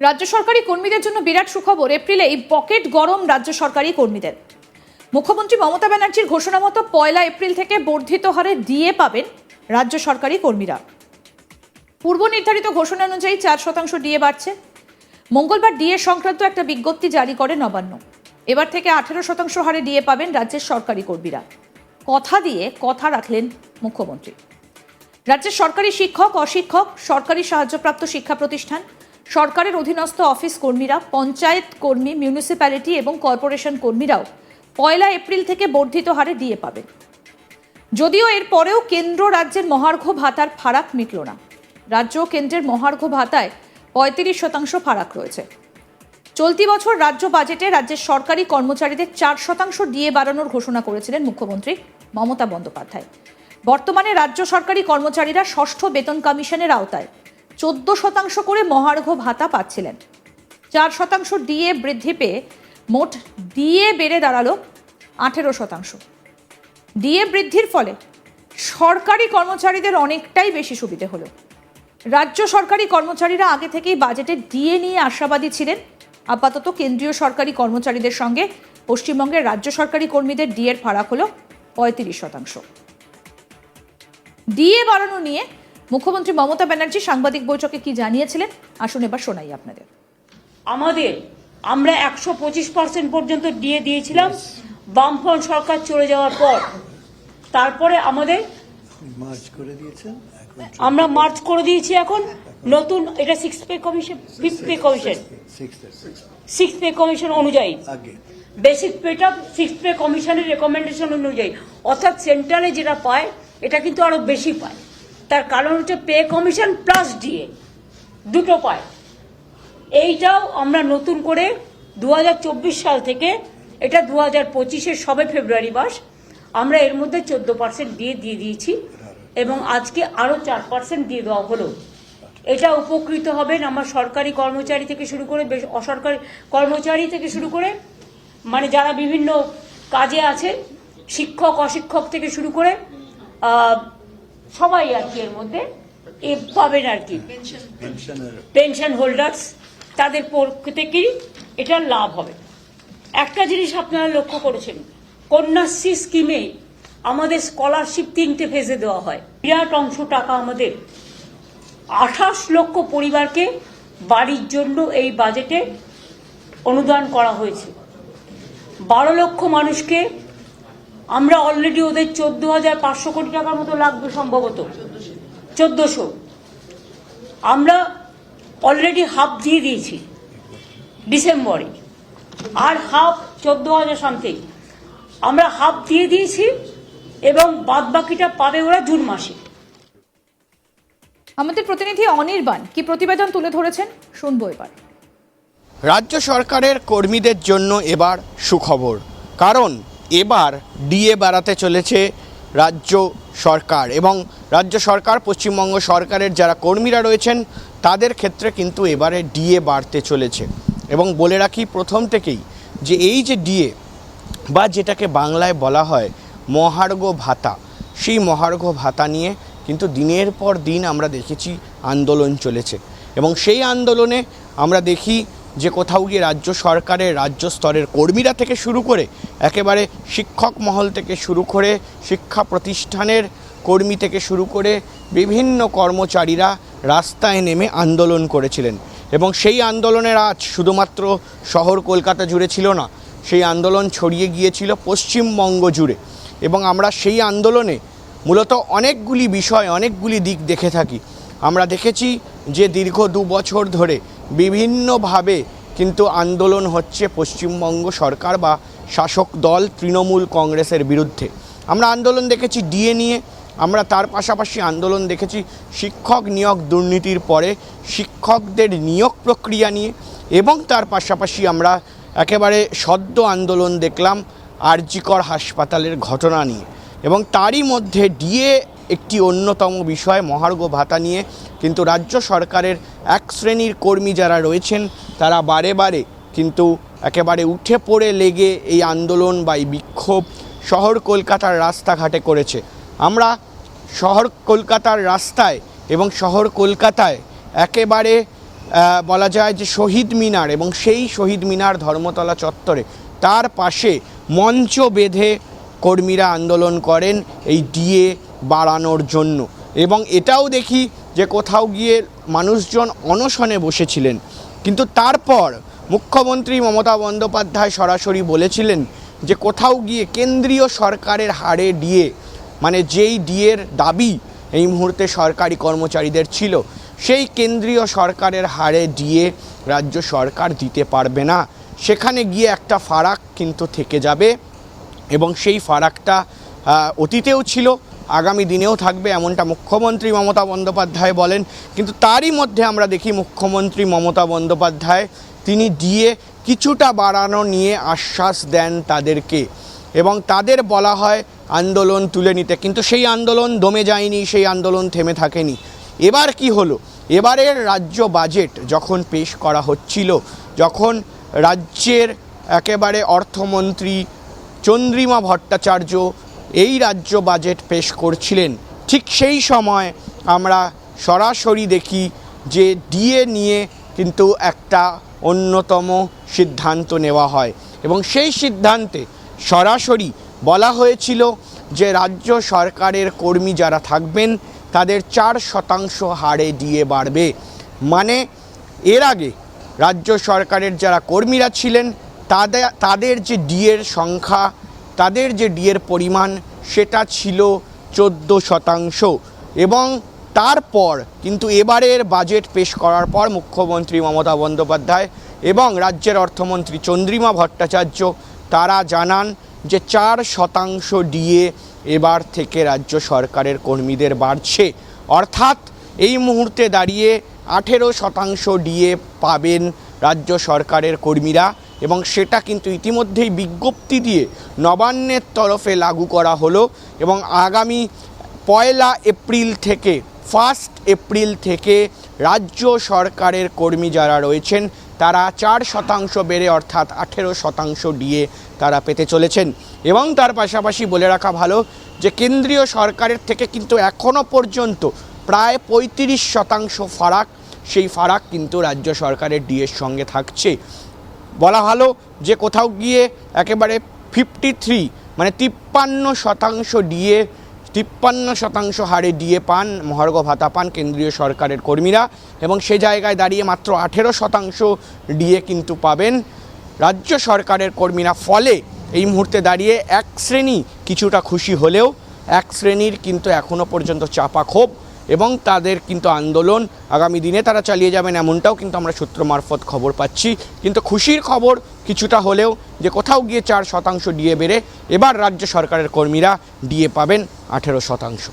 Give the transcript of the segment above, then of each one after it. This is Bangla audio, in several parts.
রাজ্য সরকারি কর্মীদের জন্য বিরাট সুখবর। এপ্রিলে এই পকেট গরম রাজ্য সরকারি কর্মীদের। মুখ্যমন্ত্রী মমতা ব্যানার্জির ঘোষণা মতো পয়লা এপ্রিল থেকে বর্ধিত হারে ডিএ পাবেন রাজ্য সরকারি কর্মীরা। পূর্ব নির্ধারিত ঘোষণা অনুযায়ী চার শতাংশ ডিএ বাড়ছে। মঙ্গলবার ডিএ সংক্রান্ত একটা বিজ্ঞপ্তি জারি করে নবান্ন। এবার থেকে আঠেরো শতাংশ হারে ডিএ পাবেন রাজ্যের সরকারি কর্মীরা। কথা দিয়ে কথা রাখলেন মুখ্যমন্ত্রী। রাজ্যের সরকারি শিক্ষক, অশিক্ষক, সরকারি সাহায্যপ্রাপ্ত শিক্ষা প্রতিষ্ঠান সরকারের অধীনস্থ অফিস কর্মীরা, পঞ্চায়েত কর্মী মিউনিসিপ্যালিটি এবং কর্পোরেশন কর্মীরাও পয়লা এপ্রিল থেকে বর্ধিত হারে ডিএ পাবেন যদিও এর পরেও কেন্দ্র রাজ্যের মহার্ঘ ভাতার ফারাক মিটল না। রাজ্য ও কেন্দ্রের মহার্ঘ ভাতায় পঁয়ত্রিশ শতাংশ ফারাক রয়েছে। চলতি বছর রাজ্য বাজেটে রাজ্যের সরকারি কর্মচারীদের চার শতাংশ ডিএ বাড়ানোর ঘোষণা করেছিলেন মুখ্যমন্ত্রী মমতা বন্দ্যোপাধ্যায়। বর্তমানে রাজ্য সরকারি কর্মচারীরা ষষ্ঠ বেতন কমিশনের আওতায়। চোদ্দ শতাংশ করে মহার্ঘ ভাতা পাচ্ছিলেন। চার শতাংশ ডিএ বৃদ্ধি পেয়ে মোট ডিএ বেড়ে দাঁড়াল আঠেরো শতাংশ। ডিএ বৃদ্ধির ফলে সরকারি কর্মচারীদের অনেকটাই বেশি সুবিধে হলো। রাজ্য সরকারি কর্মচারীরা আগে থেকেই বাজেটে ডিএ নিয়ে আশাবাদী ছিলেন। আপাতত কেন্দ্রীয় সরকারি কর্মচারীদের সঙ্গে পশ্চিমবঙ্গের রাজ্য সরকারি কর্মীদের ডিএর ফারাক হলো পঁয়ত্রিশ শতাংশ। ডিএ বাড়ানো নিয়ে মুখ্যমন্ত্রী মমতা ব্যানার্জি সাংবাদিক বৈঠকে কি জানিয়েছিলেন? আসুন এবার শোনাই আপনাদের। আমাদের আমরা একশো পঁচিশ পার্সেন্ট পর্যন্ত দিয়ে দিয়েছিলাম। বামফ্রন্ট সরকার চলে যাওয়ার পর তারপরে আমাদের মার্চ করে দিয়েছেন আমরা মার্চ করে দিয়েছি এখন। নতুন এটা six pay commission fifth pay commission six six pay commission অনুযায়ী। বেসিক পেটা সিক্স পে কমিশনের রেকমেন্ডেশন অনুযায়ী। অর্থাৎ সেন্ট্রালে যেটা পায় এটা কিন্তু আরও বেশি পায়। তার কারণ হচ্ছে পে কমিশন প্লাস ডিএ দুটো পায়। এইটাও আমরা নতুন করে দু হাজার চব্বিশ সাল থেকে, এটা দু হাজার পঁচিশের সবে ফেব্রুয়ারি মাস, আমরা এর মধ্যে চোদ্দ পার্সেন্ট দিয়ে দিয়ে দিয়েছি এবং আজকে আরও চার পার্সেন্ট দিয়ে দেওয়া হলো। এটা উপকৃত হবেন আমার সরকারি কর্মচারী থেকে শুরু করে, বেশ অসরকারি কর্মচারী থেকে শুরু করে মানে যারা বিভিন্ন কাজে আছে, শিক্ষক, অশিক্ষক থেকে শুরু করে সবাই আর কি এর মধ্যে? এ পাবেন আর কি। পেনশনের পেনশন হোল্ডার্স তাদের পক্ষ থেকেই এটা লাভ হবে। একটা জিনিস আপনারা লক্ষ্য করেছেন কন্যাশ্রী স্কিমে আমাদের স্কলারশিপ তিনটে ফেজে দেওয়া হয়। বিরাট অংশ টাকা আমাদের। আঠাশ লক্ষ পরিবারকে বাড়ির জন্য এই বাজেটে অনুদান করা হয়েছে। বারো লক্ষ মানুষকে আমরা অলরেডি ওদের চোদ্দ হাজার পাঁচশো কোটি টাকার মতো লাগবে সম্ভবত। চোদ্দশো। আমরা অলরেডি হাফ দিয়ে দিয়েছি। ডিসেম্বরে। আর হাফ চোদ্দ হাজার সামথিং আমরা হাফ দিয়ে দিয়েছি এবং বাদ বাকিটা পাবে ওরা জুন মাসে। আমাদের প্রতিনিধি অনির্বাণ কি প্রতিবেদন তুলে ধরেছেন? শুনব এবার। রাজ্য সরকারের কর্মীদের জন্য এবার সুখবর। কারণ এবার ডিএ বাড়াতে চলেছে রাজ্য সরকার এবং রাজ্য সরকার, পশ্চিমবঙ্গ সরকারের যারা কর্মীরা রয়েছেন, তাদের ক্ষেত্রে কিন্তু এবারে ডিএ বাড়তে চলেছে। এবং বলে রাখি প্রথম থেকেই যে এই যে ডিএ বা যেটাকে বাংলায় বলা হয় মহার্ঘ ভাতা, সেই মহার্ঘ ভাতা নিয়ে কিন্তু দিনের পর দিন আমরা দেখেছি আন্দোলন চলেছে। এবং সেই আন্দোলনে আমরা দেখি যে কোথাও গিয়ে রাজ্য সরকারের, রাজ্য স্তরের কর্মীরা থেকে শুরু করে একেবারে শিক্ষক মহল থেকে শুরু করে শিক্ষা প্রতিষ্ঠানের কর্মী থেকে শুরু করে বিভিন্ন কর্মচারীরা রাস্তায় নেমে আন্দোলন করেছিলেন। এবং সেই আন্দোলনের আজ শুধুমাত্র শহর কলকাতা জুড়ে ছিল না, সেই আন্দোলন ছড়িয়ে গিয়েছিল পশ্চিমবঙ্গ জুড়ে। এবং আমরা সেই আন্দোলনে মূলত অনেকগুলি বিষয়, অনেকগুলি দিক দেখে থাকি। আমরা দেখেছি যে দীর্ঘ দু বছর ধরে বিভিন্নভাবে কিন্তু আন্দোলন হচ্ছে পশ্চিমবঙ্গ সরকার বা শাসক দল তৃণমূল কংগ্রেসের বিরুদ্ধে। আমরা আন্দোলন দেখেছি ডিএ নিয়ে, আমরা তার পাশাপাশি আন্দোলন দেখেছি শিক্ষক নিয়োগ দুর্নীতির পরে, শিক্ষকদের নিয়োগ প্রক্রিয়া নিয়ে এবং তার পাশাপাশি আমরা একেবারে সদ্য আন্দোলন দেখলাম আরজিকর হাসপাতালের ঘটনা নিয়ে। এবং তারই মধ্যে ডিএ একটি অন্যতম বিষয়, মহার্ঘ ভাতা নিয়ে। কিন্তু রাজ্য সরকারের এক শ্রেণির কর্মী যারা রয়েছেন তারা বারে বারে কিন্তু একেবারে উঠে পড়ে লেগে এই আন্দোলন বা এই বিক্ষোভ শহর কলকাতার রাস্তাঘাটে করেছে। আমরা শহর কলকাতার রাস্তায় এবং শহর কলকাতায় একেবারে বলা যায় যে শহীদ মিনার এবং সেই শহীদ মিনার ধর্মতলা চত্বরে তার পাশে মঞ্চ বেঁধে কর্মীরা আন্দোলন করেন এই ডিএ বাড়ানোর জন্য। এবং এটাও দেখি যে কোথাও গিয়ে মানুষজন অনশনে বসেছিলেন। কিন্তু তারপর মুখ্যমন্ত্রী মমতা বন্দ্যোপাধ্যায় সরাসরি বলেছিলেন যে কোথাও গিয়ে কেন্দ্রীয় সরকারের হারে ডিএ মানে যেই ডিএর দাবি এই মুহূর্তে সরকারি কর্মচারীদের ছিল, সেই কেন্দ্রীয় সরকারের হারে ডিএ রাজ্য সরকার দিতে পারবে না। সেখানে গিয়ে একটা ফারাক কিন্তু থেকে যাবে এবং সেই ফারাকটা অতীতেও ছিল। আগামী দিনেও থাকবে এমনটা মুখ্যমন্ত্রী মমতা বন্দ্যোপাধ্যায় বলেন। কিন্তু তারই মধ্যে আমরা দেখি মুখ্যমন্ত্রী মমতা বন্দ্যোপাধ্যায়, তিনি দিয়ে কিছুটা বাড়ানো নিয়ে আশ্বাস দেন তাদেরকে। এবং তাদের বলা হয়, আন্দোলন তুলে নিতে। কিন্তু সেই আন্দোলন দমে যায়নি, সেই আন্দোলন থেমে থাকেনি। এবার কি হলো? এবারের রাজ্য বাজেট যখন পেশ করা হচ্ছিল, যখন রাজ্যের একেবারে অর্থমন্ত্রী চন্দ্রিমা ভট্টাচার্য এই রাজ্য বাজেট পেশ করছিলেন। ঠিক সেই সময় আমরা সরাসরি দেখি যে ডিএ নিয়ে কিন্তু একটা অন্যতম সিদ্ধান্ত নেওয়া হয় এবং সেই সিদ্ধান্তে সরাসরি বলা হয়েছিল যে রাজ্য সরকারের কর্মী যারা থাকবেন, তাদের চার শতাংশ হারে ডিএ বাড়বে। মানে এর আগে রাজ্য সরকারের যারা কর্মীরা ছিলেন তাদের তাদের যে ডিএর সংখ্যা তাদের যে ডিএর পরিমাণ, সেটা ছিল চোদ্দ শতাংশ। এবং তারপর কিন্তু এবারের বাজেট পেশ করার পর মুখ্যমন্ত্রী মমতা বন্দ্যোপাধ্যায় এবং রাজ্যের অর্থমন্ত্রী চন্দ্রিমা ভট্টাচার্য, তারা জানান যে চার শতাংশ ডিএ এবার থেকে রাজ্য সরকারের কর্মীদের বাড়ছে। অর্থাৎ এই মুহূর্তে দাঁড়িয়ে আঠেরো শতাংশ ডিএ পাবেন রাজ্য সরকারের কর্মীরা। এবং সেটা কিন্তু ইতিমধ্যেই বিজ্ঞপ্তি দিয়ে নবান্নের তরফে লাগু করা হলো এবং আগামী পয়লা এপ্রিল থেকে, ফার্স্ট এপ্রিল থেকে রাজ্য সরকারের কর্মী যারা রয়েছেন, তারা চার শতাংশ বেড়ে অর্থাৎ আঠেরো শতাংশ ডিএ তারা পেতে চলেছেন। এবং তার পাশাপাশি বলে রাখা ভালো যে কেন্দ্রীয় সরকারের থেকে কিন্তু এখনও পর্যন্ত প্রায় পঁয়ত্রিশ শতাংশ ফারাক, সেই ফারাক কিন্তু রাজ্য সরকারের ডিএর সঙ্গে থাকছে। বলা ভালো যে কোথাও গিয়ে একেবারে ফিফটি থ্রি মানে তিপ্পান্ন শতাংশ ডিএ তিপ্পান্ন শতাংশ হারে ডিএ পান মহার্ঘ ভাতা পান কেন্দ্রীয় সরকারের কর্মীরা এবং সে জায়গায় দাঁড়িয়ে মাত্র আঠেরো শতাংশ ডিএ কিন্তু পাবেন। রাজ্য সরকারের কর্মীরা ফলে এই মুহূর্তে দাঁড়িয়ে এক শ্রেণি কিছুটা খুশি হলেও, এক শ্রেণির কিন্তু এখনও পর্যন্ত চাপা ক্ষোভ। এবং তাদের কিন্তু আন্দোলন আগামী দিনে তারা চালিয়ে যাবেন এমনটাও কিন্তু আমরা সূত্র মারফত খবর পাচ্ছি। কিন্তু খুশির খবর কিছুটা হলেও যে কোথাও গিয়ে চার শতাংশ ডিএ বেড়ে এবার রাজ্য সরকারের কর্মীরা ডিএ পাবেন আঠেরো শতাংশ।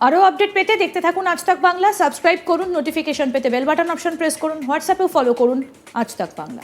আরও আপডেট পেতে দেখতে থাকুন আজ তাক বাংলা। সাবস্ক্রাইব করুন, নোটিফিকেশন পেতে বেল বাটন অপশন প্রেস করুন, হোয়াটসঅ্যাপেও ফলো করুন আজ তাক বাংলা।